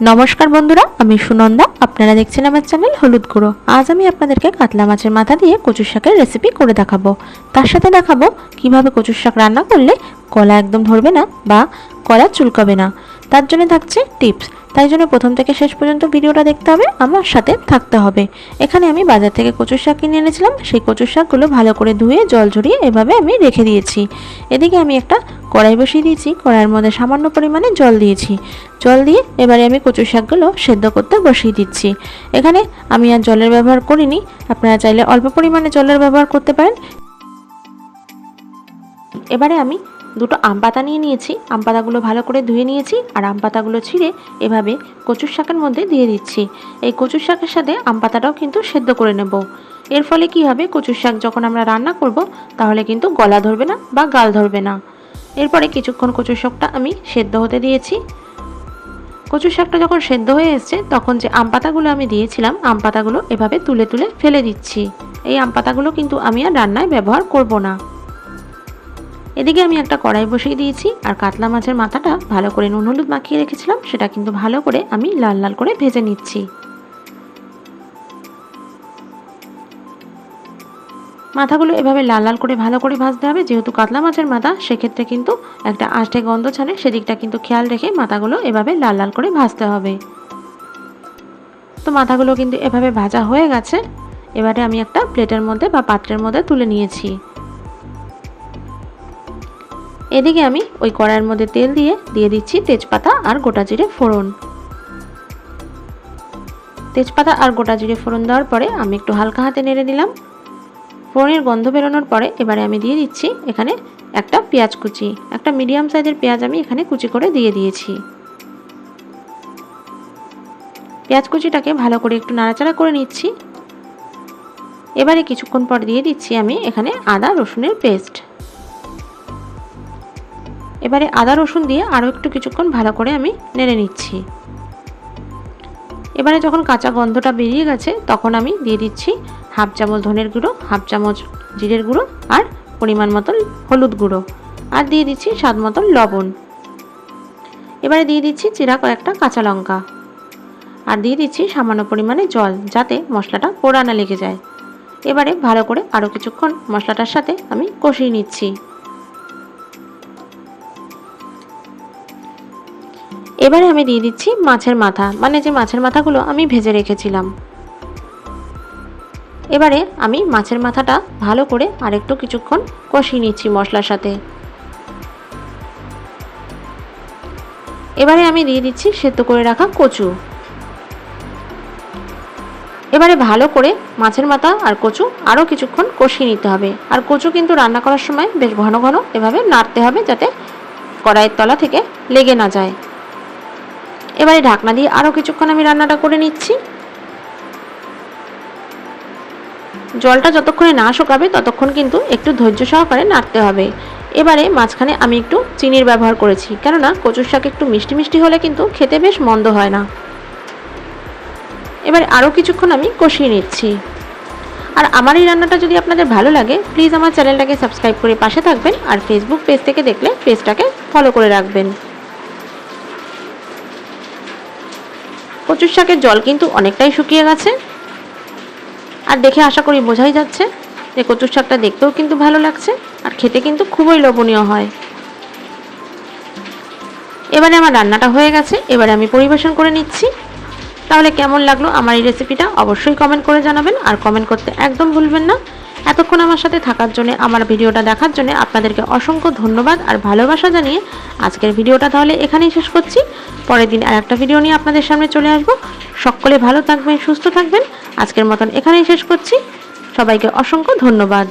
নমস্কার বন্ধুরা, আমি সুনন্দা। আপনারা দেখছেন আমার চ্যানেল হলুদ গুঁড়ো। আজ আমি আপনাদেরকে কাতলা মাছের মাথা দিয়ে কচুর শাকের রেসিপি করে দেখাবো। তার সাথে দেখাবো কীভাবে কচুর শাক রান্না করলে কলা একদম ধরবে না বা কলা চুলকাবে না। তার জন্য থাকছে টিপস। তাই জন্য প্রথম থেকে শেষ পর্যন্ত ভিডিওটা দেখতে হবে, আমার সাথে থাকতে হবে। এখানে আমি বাজার থেকে কচুর শাক কিনে এনেছিলাম, সেই কচুর শাকগুলো ভালো করে ধুয়ে, জল ঝরিয়ে এভাবে আমি রেখে দিয়েছি। এদিকে আমি একটা কড়াই বসিয়ে দিয়েছি, কড়াইয়ের মধ্যে সামান্য পরিমাণে জল দিয়েছি। জল দিয়ে এবারে আমি কচু শাকগুলো সেদ্ধ করতে বসিয়ে দিচ্ছি। এখানে আমি আর জলের ব্যবহার করিনি, আপনারা চাইলে অল্প পরিমাণে জলের ব্যবহার করতে পারেন। এবারে আমি দুটো আম পাতা নিয়ে নিয়েছি। আম পাতাগুলো ভালো করে ধুয়ে নিয়েছি আর আম পাতাগুলো ছিঁড়ে এভাবে কচুর শাকের মধ্যে দিয়ে দিচ্ছি। এই কচুর শাকের সাথে আম পাতাটাও কিন্তু সেদ্ধ করে নেব। এর ফলে কি হবে? কচুর শাক যখন আমরা রান্না করব, তাহলে কিন্তু গলা ধরবে না বা গাল ধরবে না। এরপরে কিছুক্ষণ কচুর শাকটা আমি সেদ্ধ হতে দিয়েছি। কচুর শাকটা যখন সেদ্ধ হয়ে এসছে, তখন যে আম পাতাগুলো আমি দিয়েছিলাম, আম পাতাগুলো এভাবে তুলে তুলে ফেলে দিচ্ছি। এই আম পাতাগুলো কিন্তু আমি আর রান্নায় ব্যবহার করব না। এদিকে আমি একটা কড়াই বসিয়ে দিয়েছি, আর কাতলা মাছের মাথাটা ভালো করে নুন হলুদ মাখিয়ে রেখেছিলাম, সেটা কিন্তু ভালো করে আমি লাল লাল করে ভেজে নিচ্ছি। মাথাগুলো এভাবে লাল লাল করে ভালো করে ভাজতে হবে, যেহেতু কাতলা মাছের মাথা, সেক্ষেত্রে কিন্তু একটা আষ্টে গন্ধ ছাড়ে, সেদিকটা কিন্তু খেয়াল রেখে মাথাগুলো এভাবে লাল লাল করে ভাজতে হবে। তো মাথাগুলো কিন্তু এভাবে ভাজা হয়ে গেছে, এবারে আমি একটা প্লেটের মধ্যে বা পাত্রের মধ্যে তুলে নিয়েছি। এদিকে আমি ওই কড়াইয়ের মধ্যে তেল দিয়ে দিয়ে দিচ্ছি তেজপাতা আর গোটা জিরে ফোড়ন। তেজপাতা আর গোটা জিরে ফোড়ন দেওয়ার পরে আমি একটু হালকা হাতে নেড়ে দিলাম। ফোড়নের গন্ধ বেরোনোর পরে এবারে আমি দিয়ে দিচ্ছি এখানে একটা পেঁয়াজ কুচি। একটা মিডিয়াম সাইজের পেঁয়াজ আমি এখানে কুচি করে দিয়ে দিয়েছি। পেঁয়াজ কুচিটাকে ভালো করে একটু নাড়াচাড়া করে নিচ্ছি। এবারে কিছুক্ষণ পর দিয়ে দিচ্ছি আমি এখানে আদা রসুনের পেস্ট। এবারে আদা রসুন দিয়ে আরও একটু কিছুক্ষণ ভালো করে আমি নেড়ে নিচ্ছি। এবারে যখন কাঁচা গন্ধটা বেরিয়ে গেছে, তখন আমি দিয়ে দিচ্ছি হাফ চামচ ধনের গুঁড়ো, হাফ চামচ জিরের গুঁড়ো আর পরিমাণ মতন হলুদ গুঁড়ো। আর দিয়ে দিচ্ছি স্বাদ মতন লবণ। এবারে দিয়ে দিচ্ছি চিরা কয়েকটা কাঁচা লঙ্কা। আর দিয়ে দিচ্ছি সামান্য পরিমাণে জল, যাতে মশলাটা পোড়া না লেগে যায়। এবারে ভালো করে আরও কিছুক্ষণ মশলাটার সাথে আমি কষিয়ে নিচ্ছি। এবারে আমি দিয়ে দিচ্ছি মাছের মাথা। মানে যে মাছের মাথাগুলো আমি ভেজে রেখেছিলাম। এবারে আমি মাছের মাথাটা ভালো করে আরেকটু কিছুক্ষণ কষিয়ে নিচ্ছি মশলার সাথে। এবারে আমি দিয়ে দিচ্ছি সেদ্ধ করে রাখা কচু। এবারে ভালো করে মাছের মাথা আর কচু আরও কিছুক্ষণ কষিয়ে নিতে হবে। আর কচু কিন্তু রান্না করার সময় বেশ ঘন ঘন এভাবে নাড়তে হবে যাতে কড়াইয়ের তলা থেকে লেগে না যায়। এবারে ঢাকনা দিয়ে আরও কিছুক্ষণ আমি রান্নাটা করে নিচ্ছি। জলটা যতক্ষণে না শুকাবে ততক্ষণ কিন্তু একটু ধৈর্য সহকারে নাড়তে হবে। এবারে মাঝখানে আমি একটু চিনির ব্যবহার করেছি, কেননা কচুর শাক একটু মিষ্টি মিষ্টি হলে কিন্তু খেতে বেশ মন্দ হয় না। এবারে আরও কিছুক্ষণ আমি কষিয়ে নিচ্ছি। আর আমার এই রান্নাটা যদি আপনাদের ভালো লাগে, প্লিজ আমার চ্যানেলটাকে সাবস্ক্রাইব করে পাশে থাকবেন আর ফেসবুক পেজ থেকে দেখলে পেজটাকে ফলো করে রাখবেন। কচুর শাকের জল কিন্তু অনেকটাই শুকিয়ে গেছে। আর দেখে আশা করি বোঝাই যাচ্ছে যে কচুর শাকটা দেখতেও কিন্তু ভালো লাগছে আর খেতে কিন্তু খুবই লোভনীয় হয়। এবারে আমার রান্নাটা হয়ে গেছে, এবারে আমি পরিবেশন করে নিচ্ছি। তাহলে কেমন লাগল আমার এই রেসিপিটা অবশ্যই কমেন্ট করে জানাবেন আর কমেন্ট করতে একদম ভুলবেন না। এতক্ষণ আমার সাথে থাকার জন্য, আমার ভিডিওটা দেখার জন্য আপনাদেরকে অসংখ্য ধন্যবাদ আর ভালোবাসা জানিয়ে আজকের ভিডিওটা তাহলে এখানেই শেষ করছি। পরের দিন আর একটা ভিডিও নিয়ে আপনাদের সামনে চলে আসব। সকলে ভালো থাকবেন, সুস্থ থাকবেন। আজকের মতন এখানেই শেষ করছি। সবাইকে অসংখ্য ধন্যবাদ।